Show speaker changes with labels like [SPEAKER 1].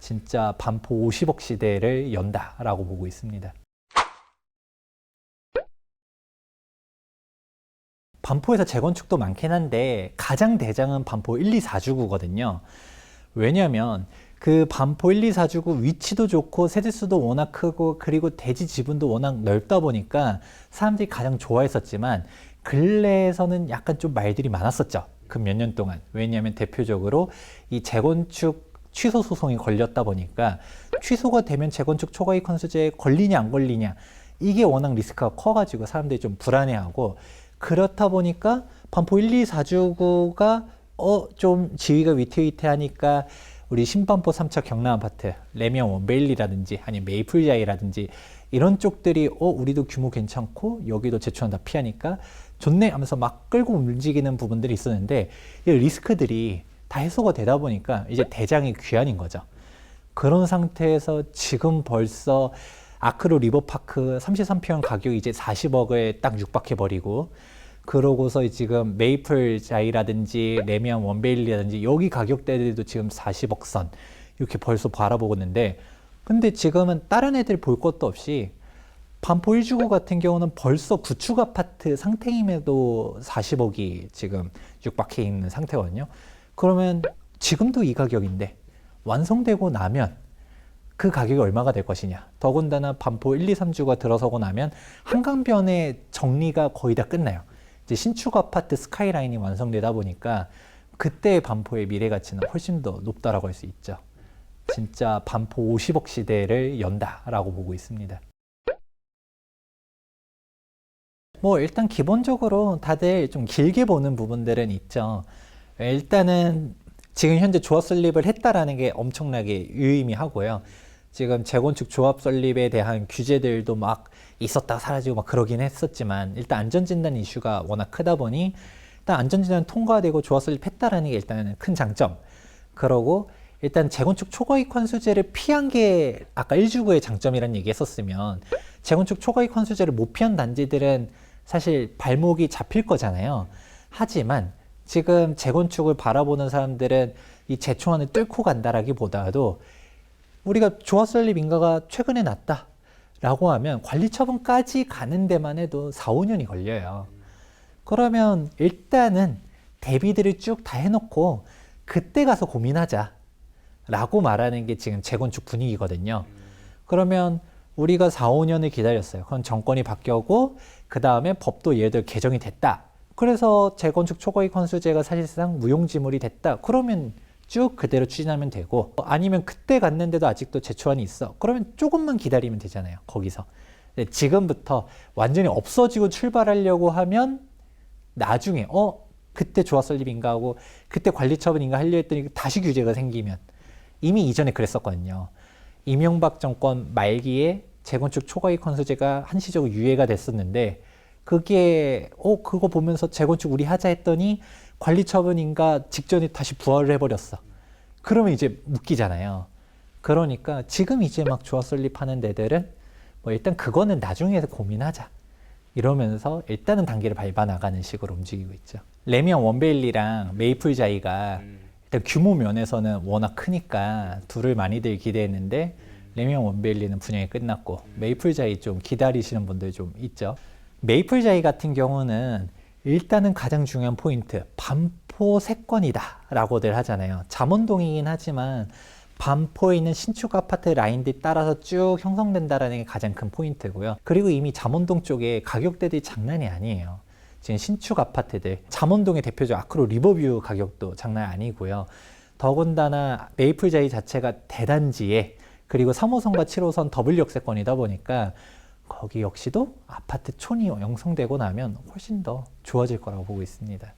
[SPEAKER 1] 진짜 반포 50억 시대를 연다라고 보고 있습니다. 반포에서 재건축도 많긴 한데 가장 대장은 반포 1, 2, 4주구거든요. 왜냐하면 그 반포 1, 2, 4주구 위치도 좋고 세대수도 워낙 크고 그리고 대지 지분도 워낙 넓다 보니까 사람들이 가장 좋아했었지만 근래에서는 약간 좀 말들이 많았었죠. 그 몇 년 동안. 왜냐하면 대표적으로 이 재건축 취소 소송이 걸렸다 보니까 취소가 되면 재건축 초과이익 환수제에 걸리냐 안 걸리냐 이게 워낙 리스크가 커가지고 사람들이 좀 불안해하고 그렇다 보니까 반포 1, 2, 4주구가 어 좀 지위가 위태위태하니까 우리 신반포 3차 경남 아파트 레미안 원베일리라든지 아니면 메이플자이라든지 이런 쪽들이 어 우리도 규모 괜찮고 여기도 제초한다 피하니까 좋네 하면서 막 끌고 움직이는 부분들이 있었는데 이 리스크들이 다 해소가 되다 보니까 이제 대장이 귀환인 거죠. 그런 상태에서 지금 벌써 아크로 리버파크 33평 가격이 이제 40억에 딱 육박해 버리고 그러고서 지금 메이플 자이라든지 레미안 원베일리라든지 여기 가격대들도 지금 40억 선 이렇게 벌써 바라보고 있는데 근데 지금은 다른 애들 볼 것도 없이 반포 1주구 같은 경우는 벌써 구축 아파트 상태임에도 40억이 지금 육박해 있는 상태거든요. 그러면 지금도 이 가격인데 완성되고 나면 그 가격이 얼마가 될 것이냐. 더군다나 반포 1, 2, 3주가 들어서고 나면 한강변의 정리가 거의 다 끝나요. 이제 신축 아파트 스카이라인이 완성되다 보니까 그때 반포의 미래 가치는 훨씬 더 높다라고 할 수 있죠. 진짜 반포 50억 시대를 연다라고 보고 있습니다. 뭐 일단 기본적으로 다들 좀 길게 보는 부분들은 있죠. 일단은 지금 현재 조합 설립을 했다라는 게 엄청나게 유의미하고요. 지금 재건축 조합 설립에 대한 규제들도 막 있었다가 사라지고 막 그러긴 했었지만 일단 안전진단 이슈가 워낙 크다 보니 일단 안전진단 통과되고 조합 설립했다라는 게 일단은 큰 장점. 그러고 일단 재건축 초과이익 환수제를 피한 게 아까 1주구의 장점이라는 얘기 했었으면 재건축 초과이익 환수제를 못 피한 단지들은 사실 발목이 잡힐 거잖아요. 하지만 지금 재건축을 바라보는 사람들은 이 재총안을 뚫고 간다라기보다도 우리가 조합 설립 인가가 최근에 났다 라고 하면 관리 처분까지 가는 데만 해도 4, 5년이 걸려요. 그러면 일단은 대비들을 쭉 다 해놓고 그때 가서 고민하자. 라고 말하는 게 지금 재건축 분위기거든요. 그러면 우리가 4, 5년을 기다렸어요. 그건 정권이 바뀌었고, 그 다음에 법도 얘들 개정이 됐다. 그래서 재건축 초과이익 환수제가 사실상 무용지물이 됐다. 그러면 쭉 그대로 추진하면 되고, 아니면 그때 갔는데도 아직도 제초안이 있어. 그러면 조금만 기다리면 되잖아요. 거기서. 근데 지금부터 완전히 없어지고 출발하려고 하면 나중에, 어, 그때 조합 설립인가 하고, 그때 관리 처분인가 하려 했더니 다시 규제가 생기면 이미 이전에 그랬었거든요. 이명박 정권 말기에 재건축 초과이익 환수제가 한시적으로 유예가 됐었는데 그게 어 그거 보면서 재건축 우리 하자 했더니 관리 처분인가 직전에 다시 부활을 해버렸어. 그러면 이제 묶이잖아요. 그러니까 지금 이제 막 조합 설립하는 데들은 뭐 일단 그거는 나중에 고민하자. 이러면서 일단은 단계를 밟아 나가는 식으로 움직이고 있죠. 레미안 원베일리랑 메이플 자이가 일단 규모 면에서는 워낙 크니까 둘을 많이들 기대했는데 레미안 원베일리는 분양이 끝났고 메이플 자이 좀 기다리시는 분들 좀 있죠. 메이플 자이 같은 경우는 일단은 가장 중요한 포인트 반포 세권이다 라고들 하잖아요. 잠원동이긴 하지만 반포에 있는 신축 아파트 라인들이 따라서 쭉 형성된다라는 게 가장 큰 포인트고요. 그리고 이미 잠원동 쪽에 가격대들이 장난이 아니에요. 지금 신축 아파트들 잠원동의 대표적 아크로 리버뷰 가격도 장난 아니고요. 더군다나 메이플 자이 자체가 대단지에 그리고 3호선과 7호선 더블 역세권이다 보니까 거기 역시도 아파트 촌이 형성되고 나면 훨씬 더 좋아질 거라고 보고 있습니다.